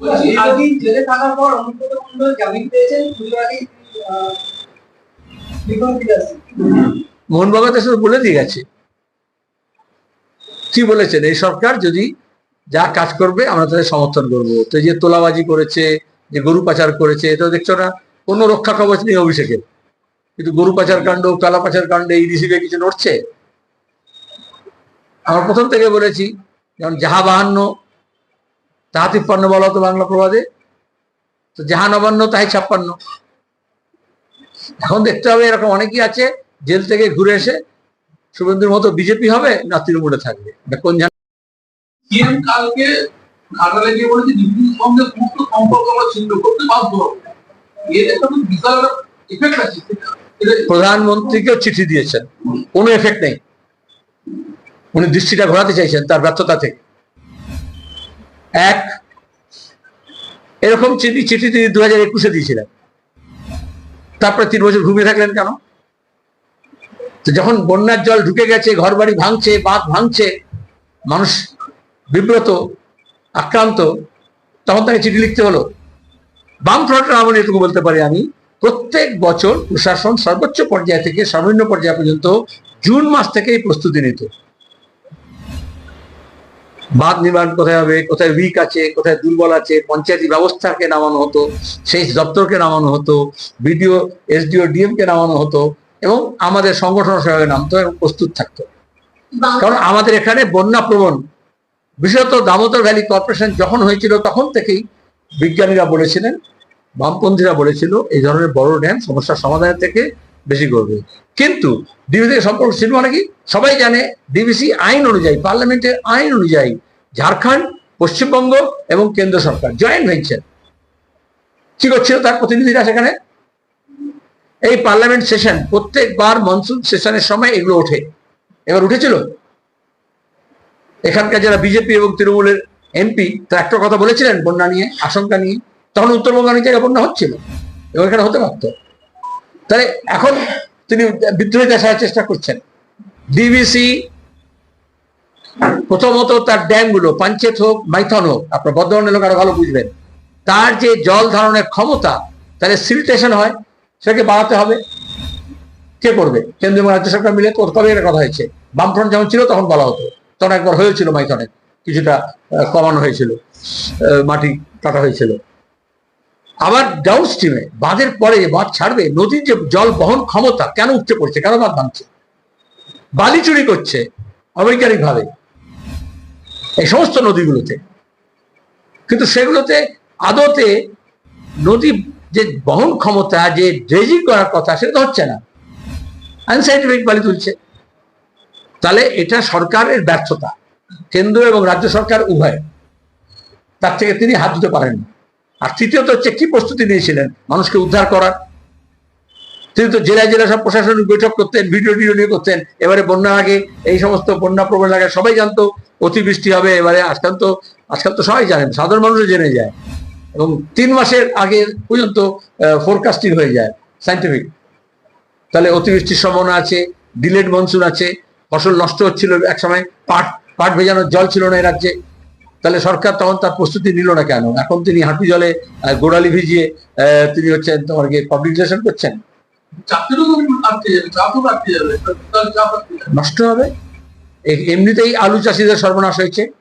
বলছি জেলে থাকার পর অনুব্রত মন্ডল জামিন পেয়েছেন? তো বলে দিয়ে গেছে। কি বলেছেন? এই সরকার যদি যা কাজ করবে আমরা তাদের সমর্থন করব। তো যে তোলাবাজি করেছে যে গরু পাচার করেছে এটা দেখছ না কোনো রক্ষা কবচ নেই অভিষেকের। কিন্তু গরু পাচার কাণ্ড কালা পাচার কাণ্ডে এই রিসিভে কিছু নড়ছে? আমরা প্রথম থেকে বলেছি যেমন যাহা বাহান্ন তাহা তিপ্পান্ন বলা হতো বাংলা প্রবাদে? তো যাহা নবান্ন তাই ছাপ্পান্ন। এখন দেখতে হবে এরকম অনেকেই আছে জেল থেকে ঘুরে এসে শুভেন্দুর মতো বিজেপি হবে না তৃণমূলে থাকবে? কোন জানা সিএম কালকে ঘাটালে গিয়ে বলেছে ডিবিসির সঙ্গে সমস্ত সম্পর্ক আমরা ছিন্ন করতে বাধ্য এর একটা বিশাল ইফেক্ট আছে এটা- প্রধানমন্ত্রীকেও চিঠি দিয়েছেন। কোনো এফেক্ট নেই। উনি দৃষ্টিটা ঘোরাতে চাইছেন তার ব্যর্থতা থেকে। এক, এরকম চিঠি চিঠি তিনি দু হাজার একুশে দিয়েছিলেন। তারপরে তিন বছর ঘুমিয়ে থাকলেন কেন? তো যখন বন্যার জল ঢুকে গেছে ঘর বাড়ি ভাঙছে, বাঁধ ভাঙছে, মানুষ বিব্রত, আক্রান্ত, তখন তাকে চিঠি লিখতে হলো। বামফ্রন্টের আমলে এটুকু বলতে পারি আমি, প্রত্যেক বছর প্রশাসন সর্বোচ্চ পর্যায় থেকে সর্বনিম্ন পর্যায় পর্যন্ত জুন মাস থেকেই প্রস্তুতি নিত। বাঁধ নির্মাণ কোথায় হবে কোথায় উইক আছে কোথায় দুর্বল আছে পঞ্চায়েতি ব্যবস্থাকে নামানো হতো সেই দপ্তরকে নামানো হতো বিডিও এসডিও ডিএম কে নামানো হতো এবং আমাদের সংগঠন সহায়ক নামতো এবং প্রস্তুত থাকতো। কারণ আমাদের এখানে বন্যা প্রবণ। বিশেষত দামোদর ভ্যালি কর্পোরেশন যখন হয়েছিল তখন থেকেই বিজ্ঞানীরা বলেছিলেন বামপন্থীরা বলেছিল এই ধরনের বড় ড্যাম সমস্যার সমাধানের থেকে বেশি করবে। কিন্তু ডিবিসি সম্পর্ক ছিল মানে কি? সবাই জানে ডিবিসি আইন অনুযায়ী, পার্লামেন্টের আইন অনুযায়ী ঝাড়খণ্ড, পশ্চিমবঙ্গ এবং কেন্দ্র সরকার, জয়েন্ট ভেঞ্চার। কি করছিল তার প্রতিনিধিরা সেখানে? এই পার্লামেন্ট সেশন, প্রত্যেকবার মনসুন সেশনের সময় এগুলো ওঠে। এবার উঠেছিল? এখানকার যারা বিজেপি এবং তৃণমূলের এমপি তারা একটা কথা বলেছিলেন বন্যা নিয়ে, আশঙ্কা নিয়ে, তখন উত্তরবঙ্গ অনেক জায়গায় বন্যা হচ্ছিল। এবং এখানে হতে পারতো। তাহলে এখন তিনি বিদ্রোহী দেখার চেষ্টা করছেন। ডিবিসি প্রথমত তার ড্যামগুলো পাঞ্চেত হোক, মাইথন হোক, আপনার বর্ধমান এলাকার ভালো বুঝবেন। তার যে জল ধারণের ক্ষমতা, তাহলে সিলটেশন হয়, সেটাকে বাড়াতে হবে। কে করবে? কেন্দ্রীয় রাজ্য সরকার মিলে কবে এটা কথা হয়েছে। বামফ্রন্ট যেমন ছিল, তখন বলা হতো। তখন একবার হয়েছিল মাইথনে, কিছুটা কমানো হয়েছিল মাটি কাটা হয়েছিল। আবার ডাউন স্ট্রিমে বাঁধের পরে বাঁধ ছাড়বে, নদীর যে জল বহন ক্ষমতা কেন উঠতে পড়ছে? কেন বাঁধ ভাঙছে? বালি চুরি করছে অবৈজ্ঞানিক ভাবে এই সমস্ত নদীগুলোতে। কিন্তু সেগুলোতে আদতে নদী যে বহন ক্ষমতা, যে ড্রেজিং করার কথা, সেটা হচ্ছে না। আনসাইন্টিফিক বালি তুলছে। তাহলে এটা সরকারের ব্যর্থতা। কেন্দ্র এবং রাজ্য সরকার উভয়। তার থেকে তিনি হাত দিতে পারেন আর তৃতীয়ত হচ্ছে, কি প্রস্তুতি নিয়েছিলেন? মানুষকে উদ্ধার করার। তিনি তো জেলায় জেলায় সব প্রশাসনিক বৈঠক করতেন, ভিডিও টিডিও নিয়ে করতেন। এবারে বন্যার আগে, এই সমস্ত বন্যা প্রবণ এলাকায় সবাই জানতো, অতিবৃষ্টি হবে, এবারে আজকাল তো আজকাল তো সবাই জানেন, সাধারণ মানুষও জেনে যায়। এবং তিন মাসের আগে পর্যন্ত ফোরকাস্টিং হয়ে যায় সাইন্টিফিক তাহলে অতিবৃষ্টির সম্ভাবনা আছে ডিলেড মনসুন আছে, ফসল নষ্ট হচ্ছিল এক সময় পাট পাট ভেজানোর জল ছিল না এই রাজ্যে। তাহলে সরকার তখন তার প্রস্তুতি নিল না কেন? এখন তিনি হাঁটু জলে গোড়ালি ভিজিয়ে তিনি হচ্ছেন তোমার পাবলিক রিলেশন করছেন? যাবে যাবে নষ্ট হবে? এমনিতেই আলু চাষিদের সর্বনাশ হয়েছে।